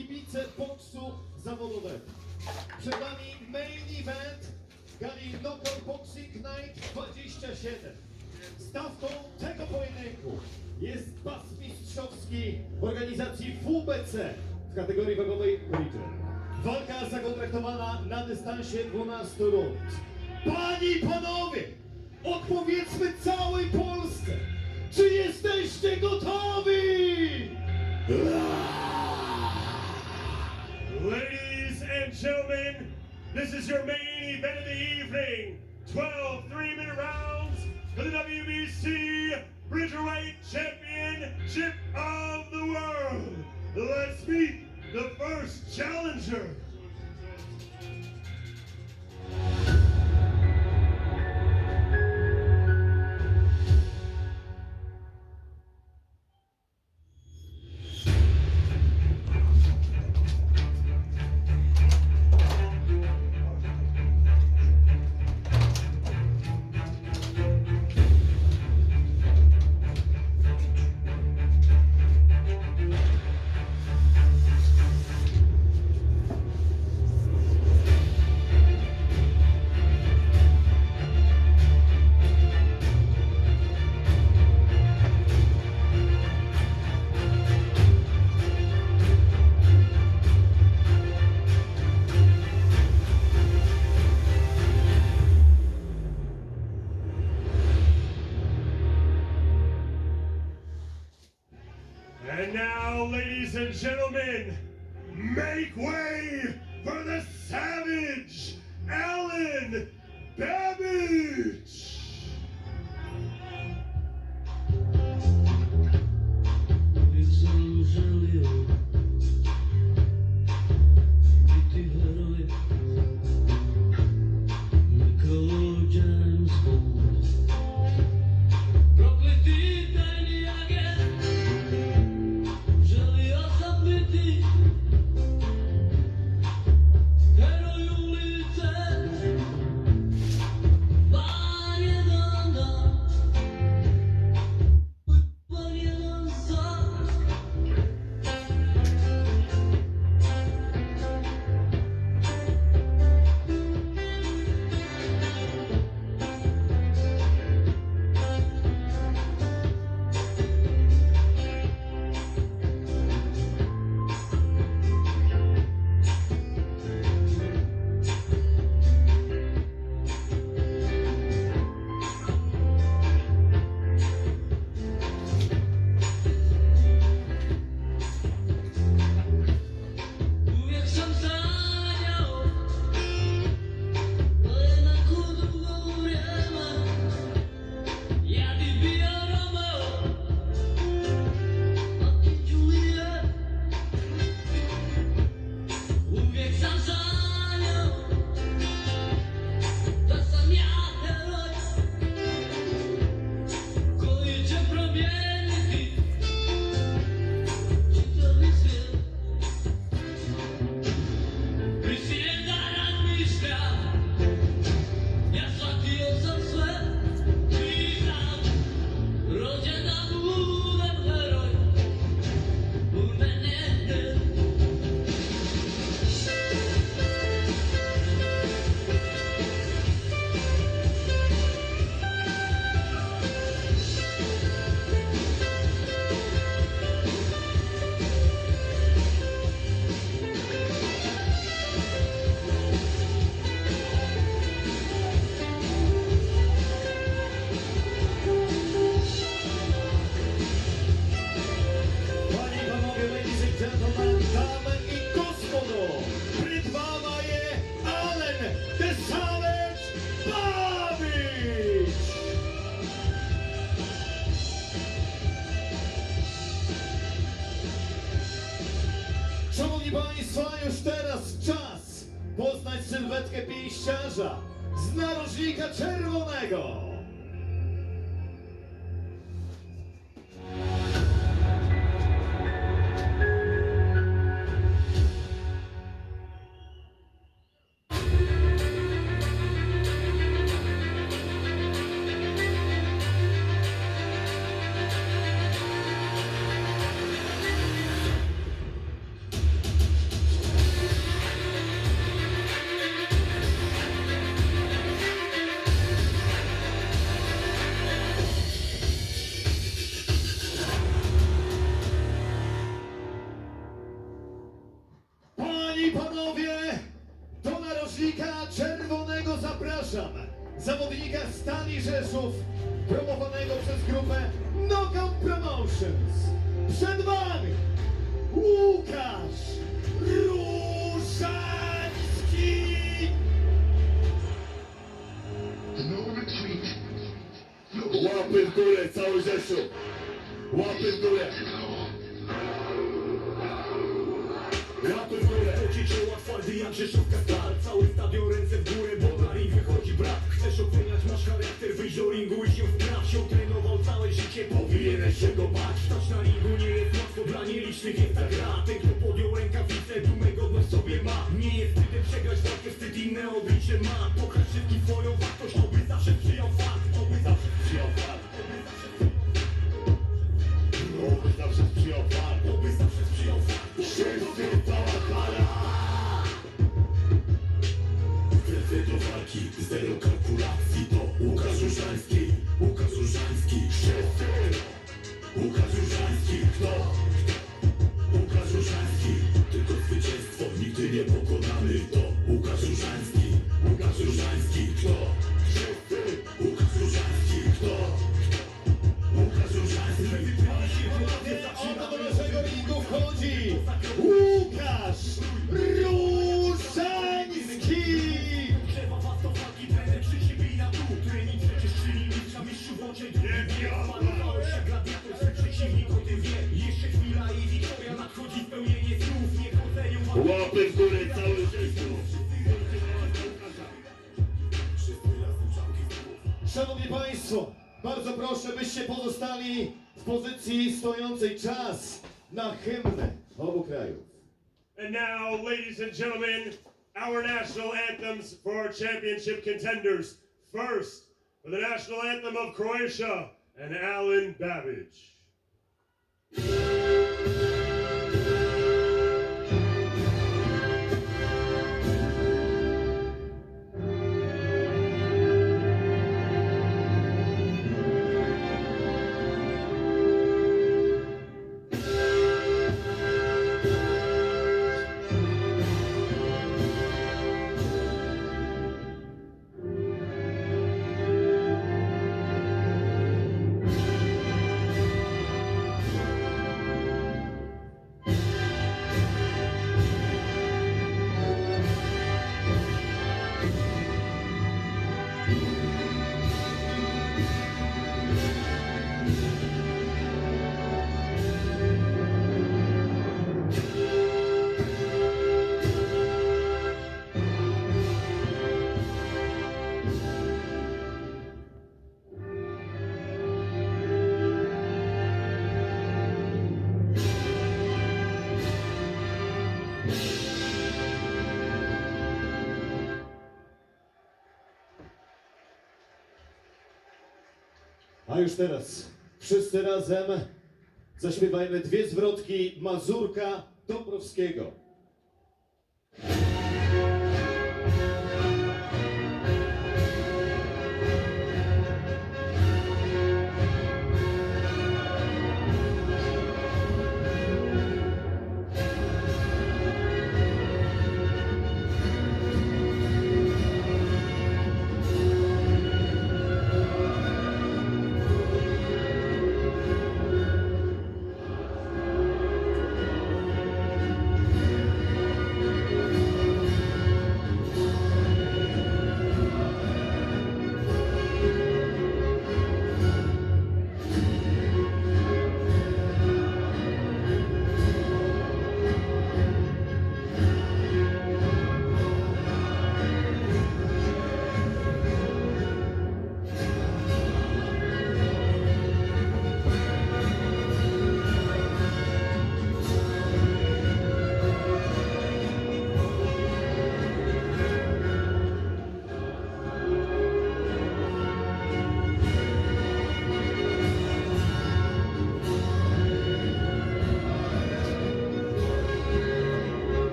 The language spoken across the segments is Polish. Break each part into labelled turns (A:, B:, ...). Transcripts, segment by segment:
A: kibice boksu zawodowego. Przed Wami main event gali Knockout Boxing Night 27. Stawką tego pojedynku jest pas mistrzowski w organizacji WBC w kategorii wagowej Ritter. Walka zakontraktowana na dystansie 12 rund. Panie i panowie, odpowiedzmy całej Polsce, czy jesteście gotowi?
B: Ladies and gentlemen, this is your main event of the evening. 12 three-minute rounds for the WBC Bridgerweight Championship of the World. Let's meet the first challenger.
A: Damage. Narożnika czerwonego. Rzeszów! Łapy w górę! Łapy w górę!
C: Poci czoła twardy jak stal. Cały stadion ręce w górę, bo na ring wychodzi brat. Chcesz oceniać, masz charakter, wyjść do ringu i się wpraw Się trenował całe życie, powinieneś się go bać. Stać na ringu nie jest łatwo, dla nielicznych jest ta gra. Ten kto podjął rękawice, dumę godność sobie ma. Nie jest wstydem przegrać walkę, wstyd inne oblicze ma. Pokaż wszystkim swoją wartość, oby zawsze przyjął fakt Łukasz Różański, kto? Łukasz Różański, tylko zwycięstwo nigdy nie pokonamy To Łukasz Różański, Łukasz Różański, kto?
A: Łapy w górę! Szanowni Państwo, bardzo proszę, byście pozostali w pozycji stojącej czas na obu krajów.
B: And now, ladies and gentlemen, our national anthems for our championship contenders. First, for the national anthem of Croatia and Alan Babbage.
A: A już teraz wszyscy razem zaśpiewajmy dwie zwrotki Mazurka Dąbrowskiego.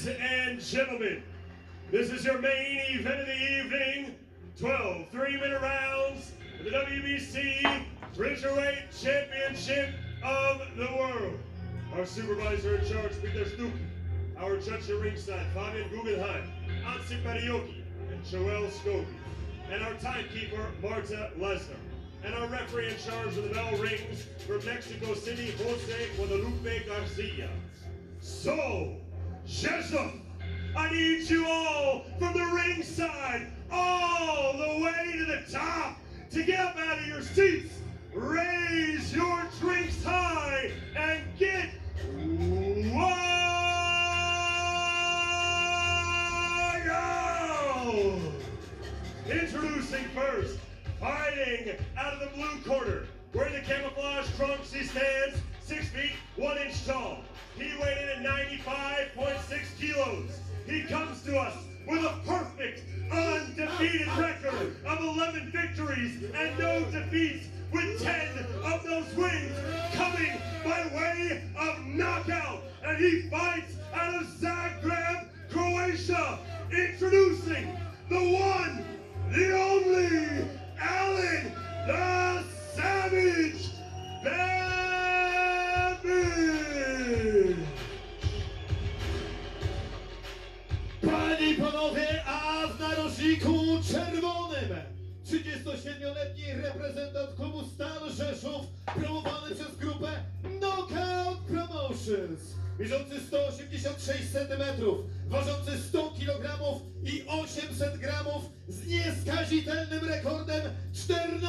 B: Ladies and gentlemen, this is your main event of the evening 12 three minute rounds for the WBC Bridgerweight Championship of the World. Our supervisor in charge, Peter Stuckey. Our judge at ringside, Fabian Guggenheim, Ansi Marioki, and Joel Scobie. And our timekeeper, Marta Lesnar. And our referee in charge of the bell rings from Mexico City, Jose Guadalupe Garcia. So, Jessup, I need you all from the ringside, all the way to the top, to get up out of your seats, raise your drinks high, and get wild! Introducing first, fighting out of the blue corner, wearing the camouflage trunks, he stands six feet one inch tall.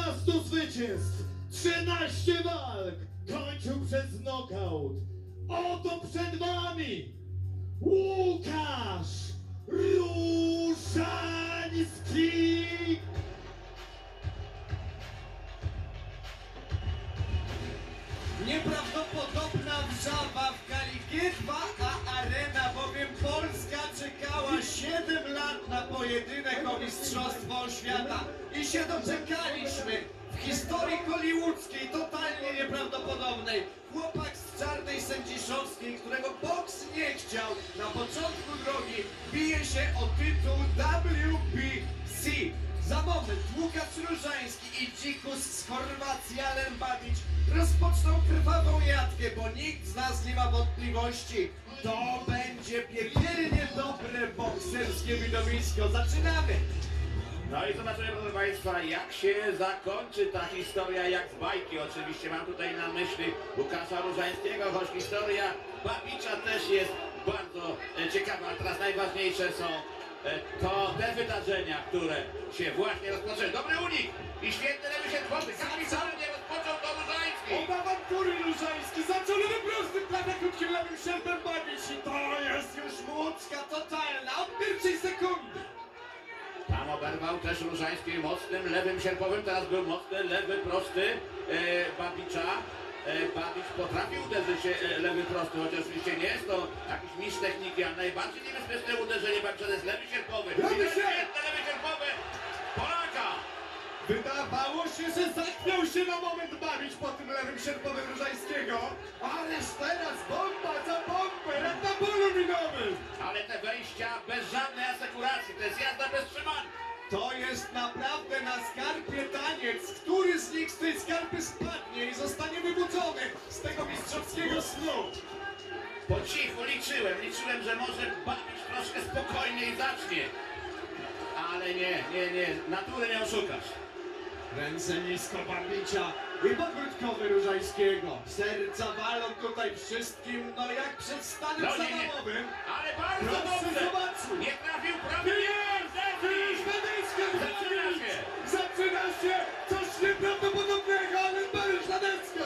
A: 14 zwycięstw, 13 walk, kończył przez knockout. Oto przed wami Łukasz Różański!
D: Nieprawdopodobna wrzawa w Kaligierwa, a arena, bowiem Polska czekała 7 lat na pojedynek o Mistrzostwo Świata i się doczekaliśmy. W historii hollywoodzkiej, totalnie nieprawdopodobnej, chłopak z czarnej sędziszowskiej, którego boks nie chciał, na początku drogi bije się o tytuł WBC. Za moment Łukasz Różański i dzikus z Chorwacji Alen Babić rozpoczną krwawą jatkę, bo nikt z nas nie ma wątpliwości. To będzie piekielnie dobre bokserskie widowisko. Zaczynamy!
E: No i zobaczymy, proszę Państwa, jak się zakończy ta historia, jak z bajki. Oczywiście mam tutaj na myśli Łukasza Różańskiego, choć historia Babicza też jest bardzo e, ciekawa. Ale teraz najważniejsze są e, to te wydarzenia, które się właśnie rozpoczęły. Dobry unik i świetny lewy się rozpoczął to Różański.
D: Obawa góry Różański, zaczęły prosty prawie krótkim lewym sierpem bawić i to jest już młocka totalna od pierwszej sekundy.
E: Tam oberwał też Różański mocnym lewym sierpowym, teraz był mocny lewy prosty e, Babicza. E, Babicz potrafił uderzyć e, lewy prosty, chociaż oczywiście nie jest to jakiś mistrz techniki, a najbardziej niebezpieczne uderzenie Babicza to jest lewy sierpowy.
D: Lewy
E: jest
D: sierp!
E: świetne lewy sierpowy Polaka!
D: Wydawało się, że zachwiał się na moment bawić po tym lewym sierpowym Różańskiego, ależ teraz bomba za bombę, na polu minowym.
E: Ale te wejścia bez żadnej asekuracji, to jest jazda bez trzymań.
D: To jest naprawdę na skarpie taniec. Który z nich z tej skarpy spadnie i zostanie wybudzony z tego mistrzowskiego snu?
E: Po cichu liczyłem, liczyłem, że może bawić troszkę spokojniej zacznie. Ale nie, nie, nie, natury nie oszukasz.
D: Ręce nisko babicia i podwrótkowy Różańskiego. Serca walą tutaj wszystkim, no jak przed stanem
E: No nie, nie.
D: zamachowym.
E: Ale bardzo dobrze! Nie trafił prawie
D: Jest! Już Nadecka
E: Zaczyna się!
D: Zaczyna się coś nieprawdopodobnego, ale Barysz Nadecka!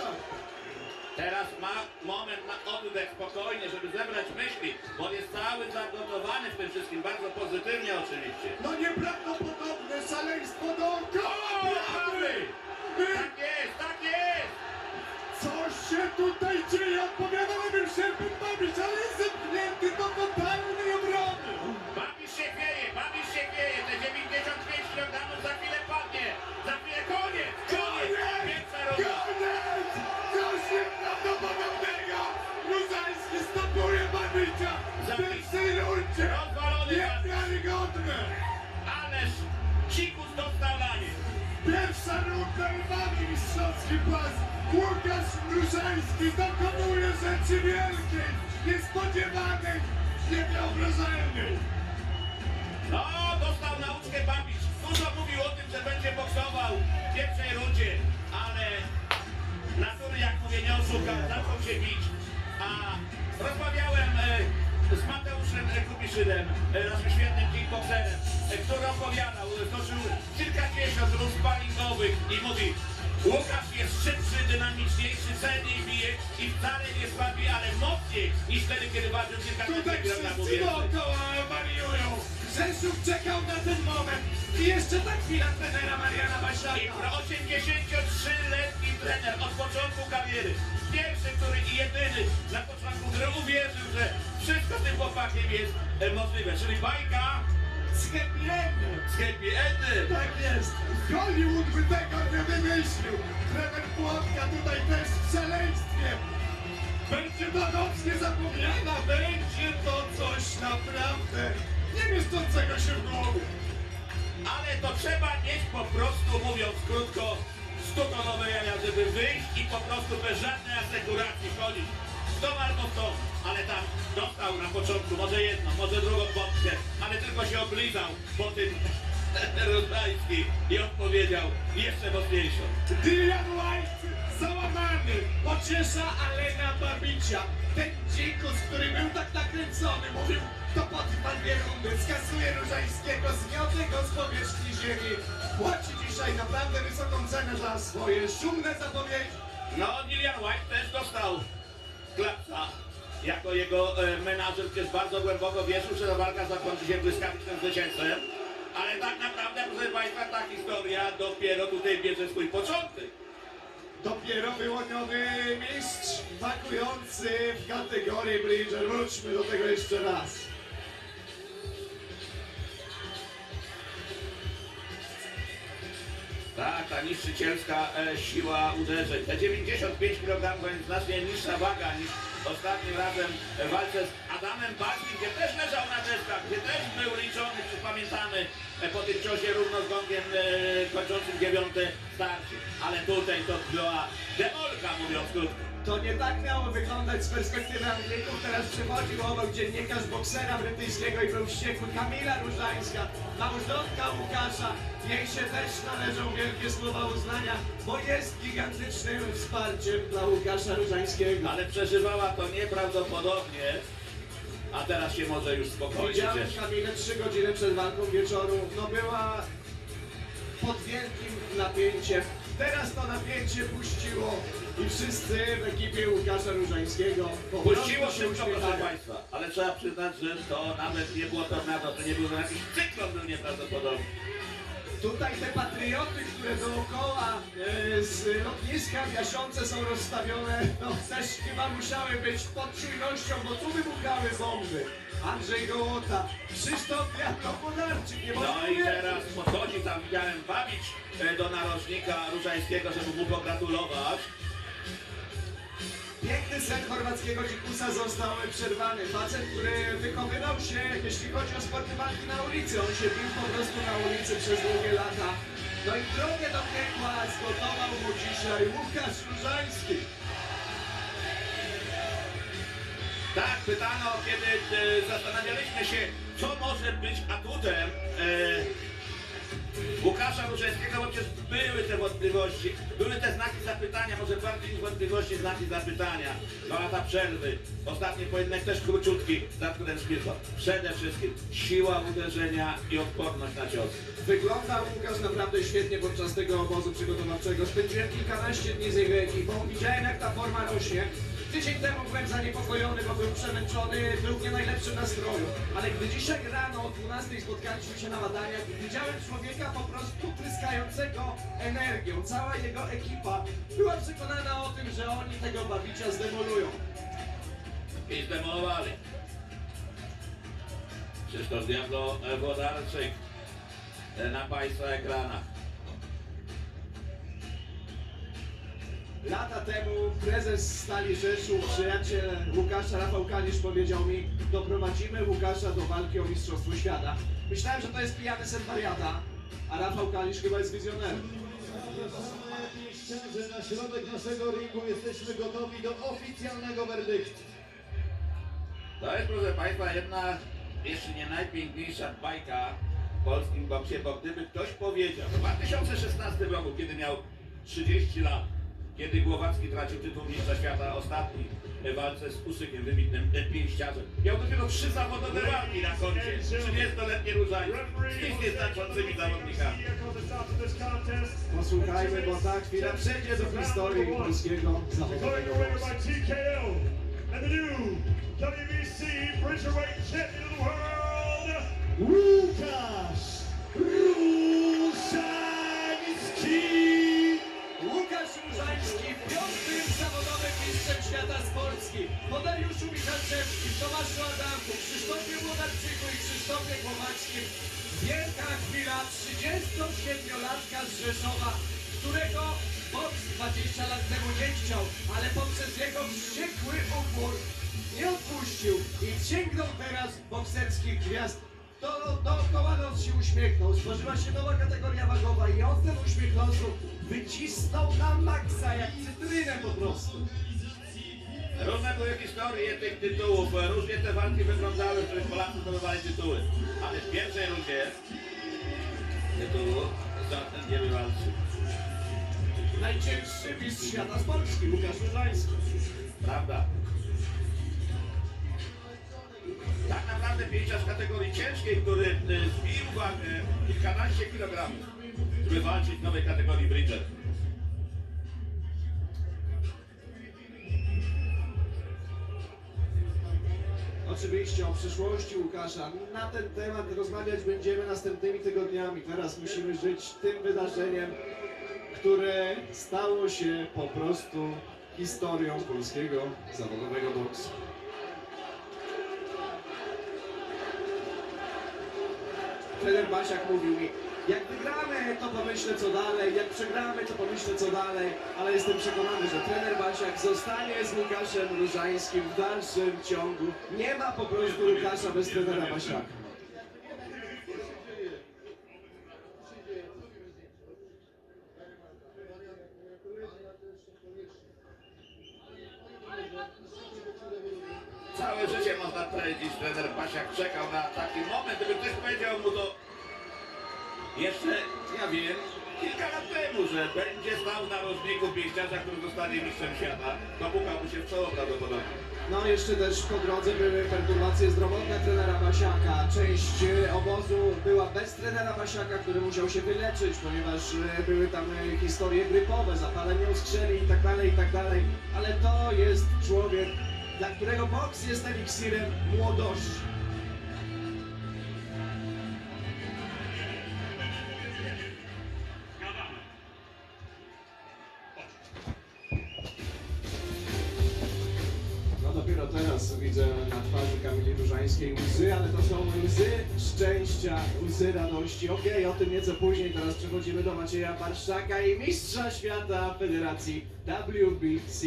E: Teraz ma moment na oddech spokojnie, żeby zebrać myśli, bo jest cały zagotowany w tym wszystkim, bardzo pozytywnie oczywiście.
D: No nieprawdopodobne szaleństwo do
B: dokonuje rzeczy wielkiej, niespodziewanej, niewyobrażalnej.
E: No, dostał nauczkę Babisz. Dużo mówił o tym, że będzie boksował w pierwszej rundzie, ale natury, jak mówię, nie oszuka, zaczął się bić. A rozmawiałem e, z Mateuszem e, Kubiszynem, e, naszym świetnym kickboxerem, który opowiadał, toczył kilkadziesiąt rund sparingowych i mówi Łukasz jest szybszy, dynamiczniejszy, celniej bije i wcale nie słabi, ale mocniej niż wtedy, kiedy ważył
B: Tutaj
E: kilogramów
B: wszyscy
E: więcej.
B: dookoła wariują. Rzeszów czekał na ten moment. I jeszcze ta chwila trenera Mariana
E: I
B: Basiaka.
E: pro 83-letni trener od początku kariery. Pierwszy, który i jedyny na początku, który uwierzył, że wszystko tym chłopakiem jest e, możliwe. Czyli bajka
B: Z happy endem.
E: z happy endem.
B: Tak jest. Hollywood by tego nie wymyślił. Trener Płotka tutaj też w szaleństwie. Będzie to noc niezapomniana. Będzie to coś naprawdę nie mieszczącego się w głowie.
E: Ale to trzeba mieć po prostu, mówiąc krótko, 100-tonowe jaja, żeby wyjść i po prostu bez żadnej asekuracji chodzić. Albo to, ale tam dostał na początku może jedną, może drugą bombkę, ale tylko się oblizał po tym Rodański i odpowiedział jeszcze mocniejszą.
B: Dillian White załamany. Pociesza Alena Babicia. Ten dzikus, który był tak nakręcony, mówił, to potrwa dwie rundy, skasuje Różańskiego, zmiotę go z powierzchni ziemi. Płaci dzisiaj naprawdę wysoką cenę za swoje szumne zapowiedzi.
E: No, Dilian White też dostał klapsa. Jako jego e, menadżer, który bardzo głęboko wierzył, że ta walka zakończy się błyskawicznym zwycięstwem. Ale tak naprawdę, proszę Państwa, ta historia dopiero tutaj bierze swój początek.
B: Dopiero wyłoniony mistrz wakujący w kategorii Bridger. Wróćmy do tego jeszcze raz.
E: Tak, ta niszczycielska e, siła uderzeń. Te 95 kg to jest znacznie niższa waga niż ostatnim razem w walce z Adamem Baskim, gdzie też leżał na deskach, gdzie też był liczony, czy pamiętamy, e, po tym ciosie równo z gongiem e, kończącym dziewiąte starcie. Ale tutaj to była demolka, mówiąc krótko.
D: To nie tak miało wyglądać z perspektywy Anglików. Teraz przechodził obok dziennikarz boksera brytyjskiego i był wściekły. Kamila Różańska, małżonka Łukasza. Jej się też należą wielkie słowa uznania, bo jest gigantycznym wsparciem dla Łukasza Różańskiego.
E: Ale przeżywała to nieprawdopodobnie, a teraz się może już spokojnie
D: Widziałem
E: cieszyć.
D: Kamilę trzy godziny przed walką wieczoru. No była pod wielkim napięciem. Teraz to napięcie puściło i wszyscy w ekipie Łukasza Różańskiego po
E: Puściło
D: prostu
E: się to, proszę
D: uśmiechają.
E: Państwa, ale trzeba przyznać, że to nawet nie było tornado, to nie był jakiś cyklon, był nieprawdopodobny.
D: Tutaj te patrioty, które dookoła e, z lotniska w Jasiące są rozstawione, no też chyba musiały być pod czujnością, bo tu wybuchały bomby. Andrzej Gołota, Krzysztof Wiatro-Podarczyk, nie można
E: No i
D: uwierzyć.
E: teraz podchodzi tam, widziałem, bawić e, do narożnika Różańskiego, żeby mu pogratulować.
D: Piękny sen chorwackiego dzikusa został przerwany. Facet, który wykonywał się, jeśli chodzi o sporty walki na ulicy. On się bił po prostu na ulicy przez długie lata. No i drogę do piekła zgotował mu dzisiaj Łukasz Różański.
E: Tak, pytano, kiedy e, zastanawialiśmy się, co może być atutem e, Łukasza Różańskiego, bo przecież były te wątpliwości, były te znaki zapytania, może bardziej niż wątpliwości, znaki zapytania. Dwa lata przerwy, ostatni pojedynek też króciutki, za którym zbiegł. Przede wszystkim siła uderzenia i odporność na cios.
D: Wygląda Łukasz naprawdę świetnie podczas tego obozu przygotowawczego. Spędziłem kilkanaście dni z jego ekipą. Widziałem jak ta forma rośnie. Tydzień temu byłem zaniepokojony, bo był przemęczony, był nie najlepszym nastroju. Ale gdy dzisiaj rano o 12 spotkaliśmy się na badaniach, widziałem człowieka po prostu tryskającego energią. Cała jego ekipa była przekonana o tym, że oni tego bawicia zdemolują.
E: I zdemolowali. Krzysztof Diablo Włodarczyk e, na Państwa ekranach.
D: Lata temu prezes Stali Rzeszów, przyjaciel Łukasza Rafał Kalisz powiedział mi doprowadzimy Łukasza do walki o Mistrzostwo Świata. Myślałem, że to jest pijany sen wariata, a Rafał Kalisz chyba jest wizjonerem.
A: Pięściarze na środek naszego ringu jesteśmy gotowi do oficjalnego werdyktu.
E: To jest, proszę Państwa, jedna, jeśli nie najpiękniejsza bajka w polskim boksie, bo gdyby ktoś powiedział w 2016 roku, kiedy miał 30 lat, kiedy Głowacki tracił tytuł mistrza świata ostatni w walce z Usykiem, wybitnym pięściarzem. Miał dopiero trzy zawodowe walki na koncie, 30-letni różańcy z nieznaczącymi zawodnikami.
D: Posłuchajmy, bo ta chwila przejdzie do historii polskiego zawodowego
B: WBC Champion of the World,
A: Łukasz Różański!
D: Łukasz Różański, piątym zawodowym mistrzem świata z Polski. Po Dariuszu Michalczewskim, Tomaszu Adamku, Krzysztofie Młodarczyku i Krzysztofie Głowackim. Wielka chwila 37-latka z Rzeszowa, którego boks 20 lat temu nie chciał, ale poprzez jego wściekły upór nie odpuścił i sięgnął teraz bokserskich gwiazd. Do, dookoła nos się uśmiechnął, stworzyła się nowa kategoria wagowa i on ten uśmiech losu wycisnął na maksa, jak cytrynę po prostu.
E: Różne były historie tych tytułów, różnie te walki wyglądały, w których Polacy zdobywali tytuły. Ale w pierwszej rundzie tytułu Zoltan nie wywalczył.
D: Najcięższy mistrz świata z Polski, Łukasz Różański.
E: Prawda? Tak naprawdę pięciarz kategorii ciężkiej, który y, zbił wagę kilkanaście kilogramów, żeby walczyć w nowej kategorii Bridger.
D: Oczywiście o przyszłości Łukasza. Na ten temat rozmawiać będziemy następnymi tygodniami. Teraz musimy żyć tym wydarzeniem, które stało się po prostu historią polskiego zawodowego boksu. Trener Basiak mówił mi, jak wygramy, to pomyślę co dalej, jak przegramy, to pomyślę co dalej, ale jestem przekonany, że trener Basiak zostanie z Łukaszem Różańskim w dalszym ciągu. Nie ma po prostu Łukasza bez trenera Basiaka.
E: Rozbiegu pięściarza, który zostanie mistrzem świata, to pukałby się w czoło prawdopodobnie.
D: No jeszcze też po drodze były perturbacje zdrowotne trenera Basiaka. Część e, obozu była bez trenera Basiaka, który musiał się wyleczyć, ponieważ e, były tam e, historie grypowe, zapalenie uskrzeli i tak dalej, i tak dalej. Ale to jest człowiek, dla którego boks jest eliksirem młodości. Radości. Okej, o tym nieco później. Teraz przechodzimy do Macieja Barszaka i mistrza świata Federacji WBC.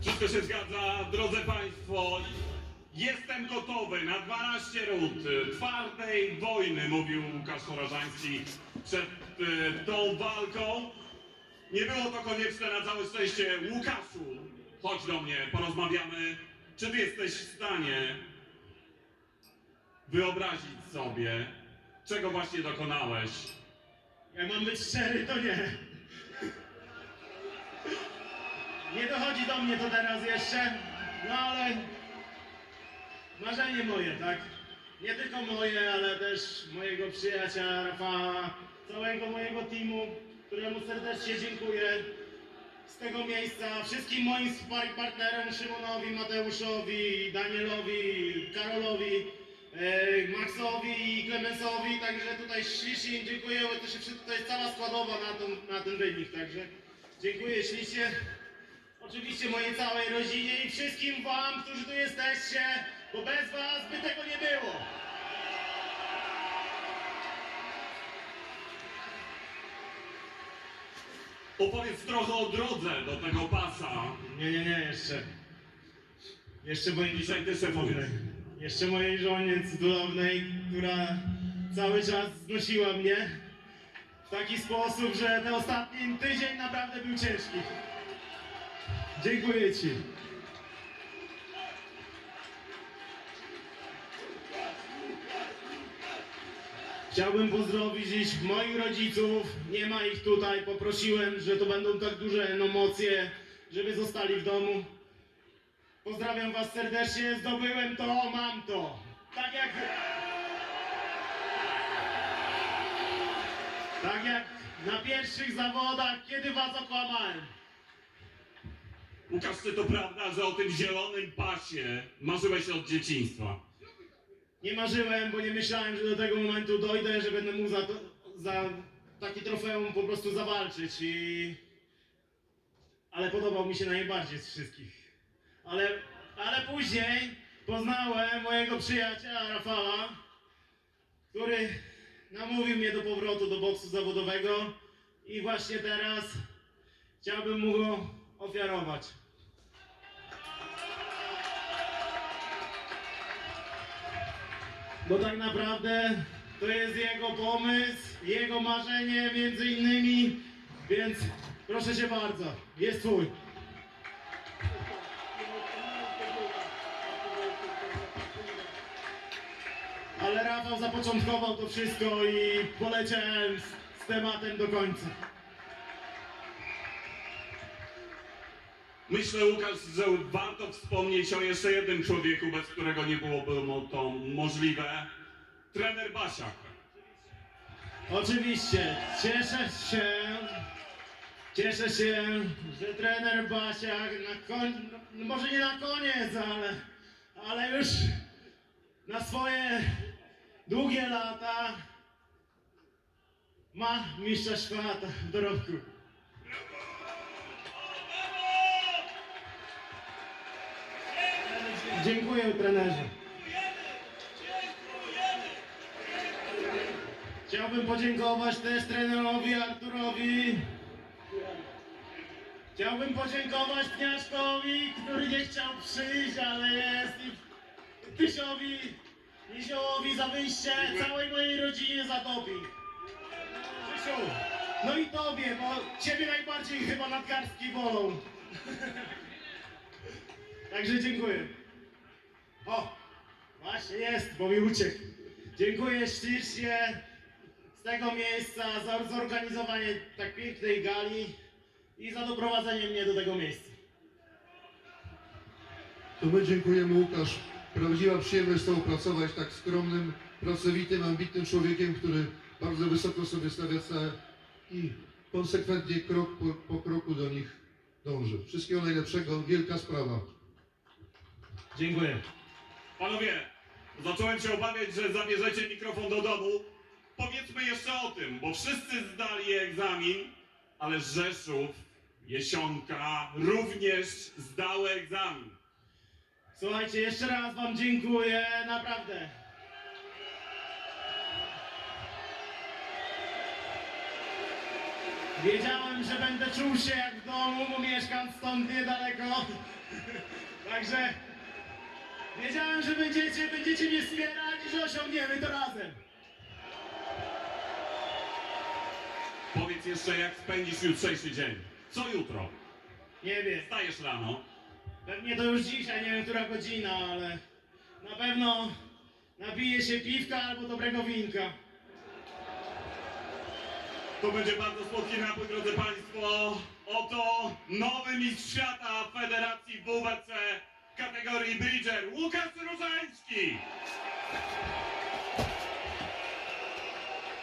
F: Wszystko się zgadza, drodzy Państwo. Jestem gotowy na 12 rund twardej wojny, mówił Łukasz Orażański przed e, tą walką. Nie było to konieczne na całe szczęście. Łukaszu, chodź do mnie, porozmawiamy. Czy Ty jesteś w stanie wyobrazić sobie, czego właśnie dokonałeś?
G: Jak mam być szczery, to nie. Nie dochodzi do mnie to teraz jeszcze, no ale marzenie moje, tak? Nie tylko moje, ale też mojego przyjaciela Rafała, całego mojego teamu, któremu serdecznie dziękuję z tego miejsca, wszystkim moim partnerom, Szymonowi, Mateuszowi, Danielowi, Karolowi, Maxowi i Klemensowi, także tutaj ślicznie im dziękuję, bo to się to jest cała składowa na, tą, na ten wynik, także dziękuję ślicznie. Oczywiście mojej całej rodzinie i wszystkim wam, którzy tu jesteście, bo bez was by tego nie było.
F: Opowiedz trochę o drodze do tego pasa.
G: Nie, nie, nie, jeszcze. Jeszcze mojej
F: Dzisiaj ty sobie powiedz.
G: Jeszcze mojej żonie cudownej, która cały czas znosiła mnie w taki sposób, że ten ostatni tydzień naprawdę był ciężki. Dziękuję Ci. Chciałbym pozdrowić dziś moich rodziców. Nie ma ich tutaj. Poprosiłem, że to będą tak duże emocje, żeby zostali w domu. Pozdrawiam Was serdecznie. Zdobyłem to, mam to. Tak jak. Tak jak na pierwszych zawodach, kiedy Was okłamałem.
F: Łukasz, czy to prawda, że o tym zielonym pasie marzyłeś od dzieciństwa?
G: Nie marzyłem, bo nie myślałem, że do tego momentu dojdę, że będę mógł za, to, za taki trofeum po prostu zawalczyć i... Ale podobał mi się najbardziej z wszystkich. Ale, ale później poznałem mojego przyjaciela Rafała, który namówił mnie do powrotu do boksu zawodowego i właśnie teraz chciałbym mu go ofiarować. Bo tak naprawdę to jest jego pomysł, jego marzenie między innymi, więc proszę cię bardzo, jest twój. Ale Rafał zapoczątkował to wszystko i poleciałem z, z tematem do końca.
F: Myślę, Łukasz, że warto wspomnieć o jeszcze jednym człowieku, bez którego nie byłoby mo- to możliwe. Trener Basiak.
G: Oczywiście, cieszę się, cieszę się, że trener Basiak na koń, no może nie na koniec, ale, ale już na swoje długie lata ma mistrza świata w dorobku. Dziękuję trenerze. Chciałbym podziękować też trenerowi Arturowi. Chciałbym podziękować Pniaszkowi, który nie chciał przyjść, ale jest. I Tysiowi, Niziołowi za wyjście, całej mojej rodzinie za doping. Krzysiu, no i tobie, bo ciebie najbardziej chyba nadgarstki bolą. Także dziękuję. O, właśnie jest, bo mi uciekł. Dziękuję ślicznie z tego miejsca za zorganizowanie tak pięknej gali i za doprowadzenie mnie do tego miejsca.
H: To my dziękujemy Łukasz. Prawdziwa przyjemność z Tobą pracować, tak skromnym, pracowitym, ambitnym człowiekiem, który bardzo wysoko sobie stawia cele i konsekwentnie krok po, po kroku do nich dąży. Wszystkiego najlepszego, wielka sprawa.
G: Dziękuję.
F: Panowie, zacząłem się obawiać, że zabierzecie mikrofon do domu. Powiedzmy jeszcze o tym, bo wszyscy zdali egzamin, ale Rzeszów, Jesionka również zdały egzamin.
G: Słuchajcie, jeszcze raz Wam dziękuję, naprawdę. Wiedziałem, że będę czuł się jak w domu, bo mieszkam stąd niedaleko. Także wiedziałem, że będziecie, będziecie mnie wspierać i że osiągniemy to razem.
F: Powiedz jeszcze, jak spędzisz jutrzejszy dzień. Co jutro?
G: Nie wiem,
F: Wstajesz rano,
G: pewnie to już dzisiaj, nie wiem która godzina, ale na pewno napiję się piwka albo dobrego winka.
F: To będzie bardzo słodki napój, drodzy Państwo. Oto nowy mistrz świata Federacji WWC kategorii Bridger, Łukasz Różański.